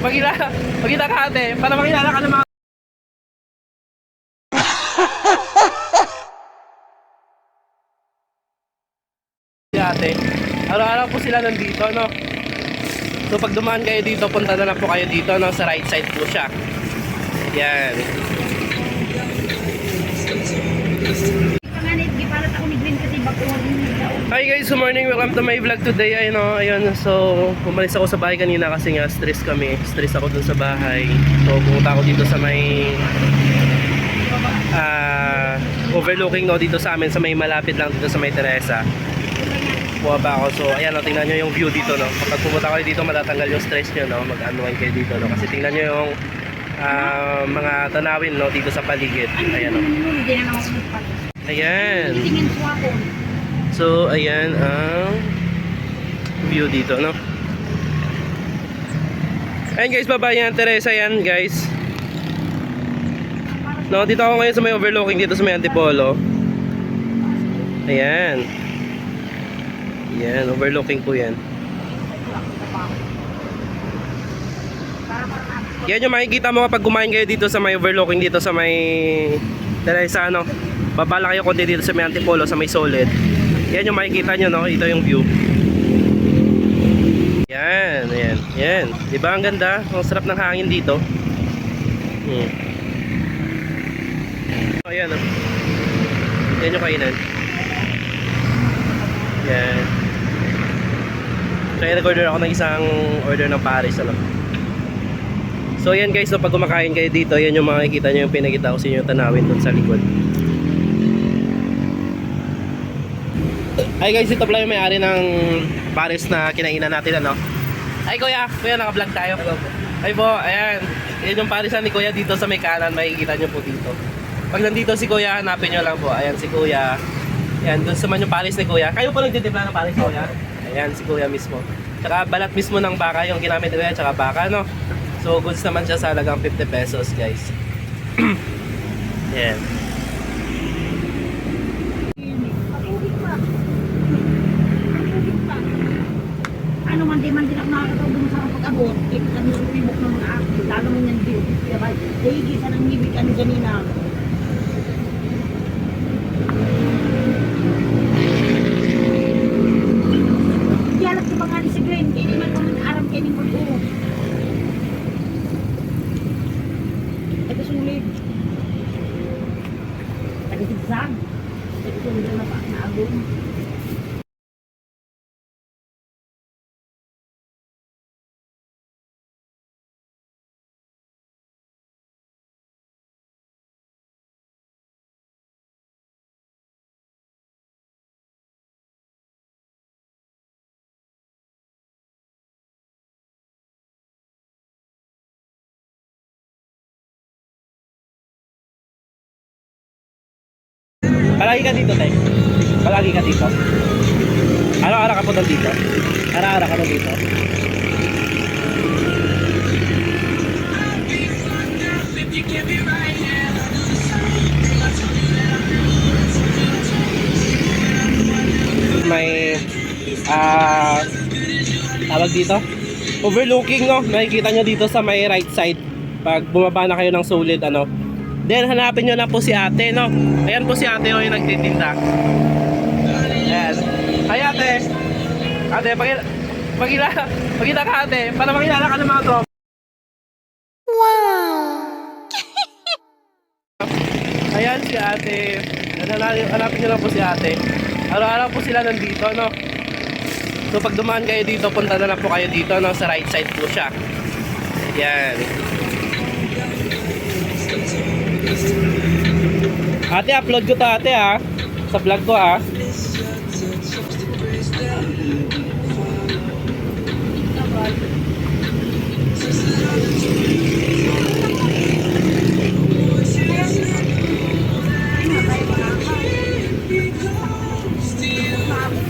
Magkita, magkita ka ate, para makilala ka ng mga... ate. Araw-araw po sila nandito, no? So pag dumaan kayo dito, punta na lang po kayo dito, no? Sa right side po siya. Yan. Panganit, di para ako ni Glenn kasi bakuhan yung daw. Hi guys, good morning. Welcome to my vlog today. Ayun, oh, ayun. So, umalis ako sa bahay kanina kasi nga stress kami. Stress ako dun sa bahay. So, pumunta ako dito sa may ah overlooking no dito sa amin sa may malapit lang dito sa may Teresa. Bumaba ako. So, ayan, no, tingnan nyo yung view dito, no. Kapag pumunta kayo dito, matatanggal yung stress nyo, no. Mag-unwind kayo dito, no. Kasi tingnan nyo yung ah, mga tanawin, no, dito sa paligid. Ayan, ako nagpapos. Ayan. Tingin ko ako. So, ayan ang view dito, no? Ayan guys, baba yan, Teresa yan guys. No, dito ako ngayon sa may overlooking dito sa may Antipolo. Ayan. Ayan, overlooking po yan. Yan yung makikita mo kapag kumain kayo dito sa may overlooking dito sa may Teresa, ano? Babala kayo konti dito sa may Antipolo, sa may Solid. Yan yung makikita nyo, no? Ito yung view. Yan, yan, yan. Di ba ang ganda? Ang sarap ng hangin dito. Hmm. Ayan, oh. Yan yung kainan. Yan. So, i-recorder ako ng isang order ng Paris, ano? So, yan guys, no, pag kumakain kayo dito, yan yung makikita nyo yung pinakita ko sa inyo tanawin doon sa likod. Ay guys, ito pala yung may-ari ng Paris na kinainan natin ano. Ay kuya, kuya naka-vlog tayo. Ay po, ayan. Yan yung Paris ni kuya dito sa may kanan, makikita nyo po dito. Pag nandito si kuya, hanapin nyo lang po. Ayan si kuya. Ayan, doon sa man yung Paris ni kuya. Kayo po nagtitimpla ng Paris kuya? Ayan, si kuya mismo. Tsaka balat mismo ng baka yung ginamit ni kuya, tsaka baka no. So goods naman siya sa halagang 50 pesos guys. Ayan. Pakinig pa. Pakinig pa. Ano man, di man din ako nakakatawag sa pag-abot. Eh, kami sumibok ng mga ako. Lalo mo yan view. Diba? Dahil sa nang ngibig ano ganina. Dialog ko pa nga ni si. Kaya di man ko man aram kaya ni Marco. Ito sulit. Taga-zigzag. Ito sulit na pa na Palagi ka dito, Tay. Palagi ka dito. Araw-araw ka po dito. Araw-araw ka dito. May ah tawag dito overlooking no makikita nyo dito sa may right side pag bumaba na kayo ng solid ano Then hanapin nyo lang po si ate, no? Ayan po si ate oh, yung nagtitinda. Ayan. Hi ate. Ate, pagila, pagila, pagila ka ate, para makilala ka ng mga tropa. Wow! Ayan si ate. Hanapin, hanapin nyo lang po si ate. Araw-araw po sila nandito, no? So pag dumaan kayo dito, punta na lang po kayo dito, no? Sa right side po siya. Ayan. Ate, upload ko to ate ha. Sa vlog ko ha.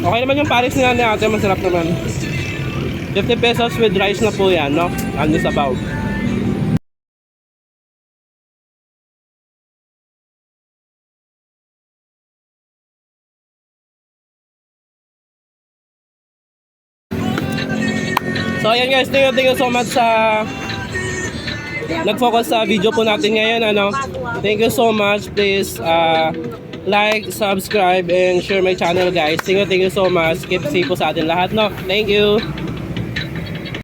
Okay naman yung Paris nga ni ate, masarap naman. 50 pesos with rice na po yan, no? Ano sa baw. So ayan guys, thank you, thank you so much sa nag-focus sa video po natin ngayon. Ano. Thank you so much. Please uh, like, subscribe, and share my channel guys. Thank you, thank you so much. Keep safe po sa atin lahat. No? Thank you.